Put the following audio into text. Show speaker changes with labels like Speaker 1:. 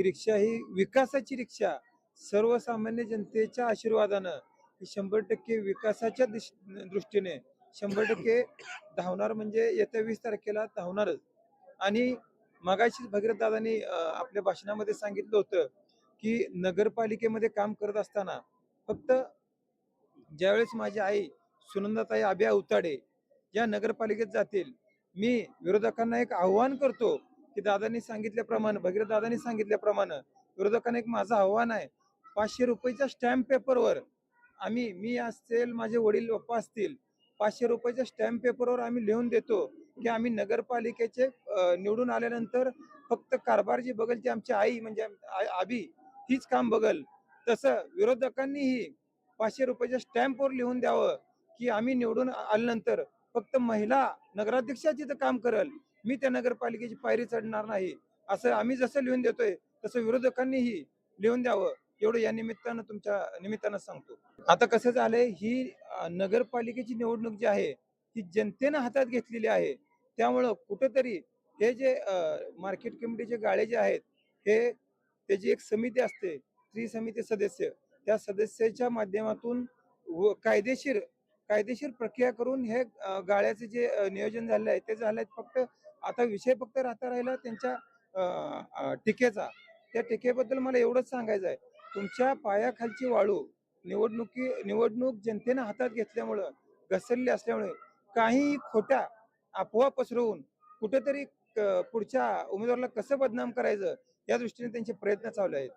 Speaker 1: ही रिक्षा ही विकासाची रिक्षा. सर्वसामान्य जनतेच्या आशीर्वादानं ही शंभर टक्के विकासाच्या दिश दृष्टीने शंभर टक्के धावणार म्हणजे येत्या वीस तारखेला धावणारच. आणि मगाशीच भगीरथदादांनी आपल्या भाषणामध्ये सांगितलं होतं की नगरपालिकेमध्ये काम करत असताना फक्त ज्यावेळेस माझी आई सुनंदाताई आब्या उताडे या नगरपालिकेत जातील मी विरोधकांना एक आव्हान करतो की दादांनी सांगितल्याप्रमाणे भगीरथ दादांनी सांगितल्याप्रमाणे विरोधकांना एक माझं आव्हान आहे. पाचशे रुपयाच्या स्टॅम्प पेपरवर आम्ही मी असेल माझे वडील पप्पा असतील पाचशे रुपयाच्या स्टॅम्प पेपरवर आम्ही लिहून देतो की आम्ही नगरपालिकेचे निवडून आल्यानंतर फक्त कारभार जी बघल ती आमची आई म्हणजे आबी तीच काम बघल. तसं विरोधकांनीही पाचशे रुपयाच्या स्टॅम्पवर लिहून द्यावं की आम्ही निवडून आल्यानंतर फक्त महिला नगराध्यक्षाची तर काम करल मी त्या नगरपालिकेची पायरी चढणार नाही. असं आम्ही जसं लिहून देतोय तसं विरोधकांनीही लिहून द्यावं एवढं या निमित्तानं तुमच्या निमित्तानं सांगतो. आता कसं झालंय ही नगरपालिकेची निवडणूक जी आहे ती जनतेनं हातात घेतलेली आहे. त्यामुळं कुठेतरी हे जे मार्केट कमिटीचे गाळे जे आहेत हे त्याची एक समिती असते स्त्री समिती सदस्य त्या सदस्याच्या माध्यमातून व कायदेशीर कायदेशीर प्रक्रिया करून हे गाळ्याचे जे नियोजन झाले आहे ते झाले फक्त आता विषय फक्त राहता राहिला त्यांच्या टीकेचा. त्या टीकेबद्दल मला एवढंच सांगायचं आहे. तुमच्या पायाखालची वाळू निवडणुकी निवडणूक जनतेनं हातात घेतल्यामुळं घसरली असल्यामुळे काही खोट्या अफवा पसरवून कुठेतरी पुढच्या उमेदवाराला कसं बदनाम करायचं या दृष्टीने त्यांचे प्रयत्न चालू आहेत.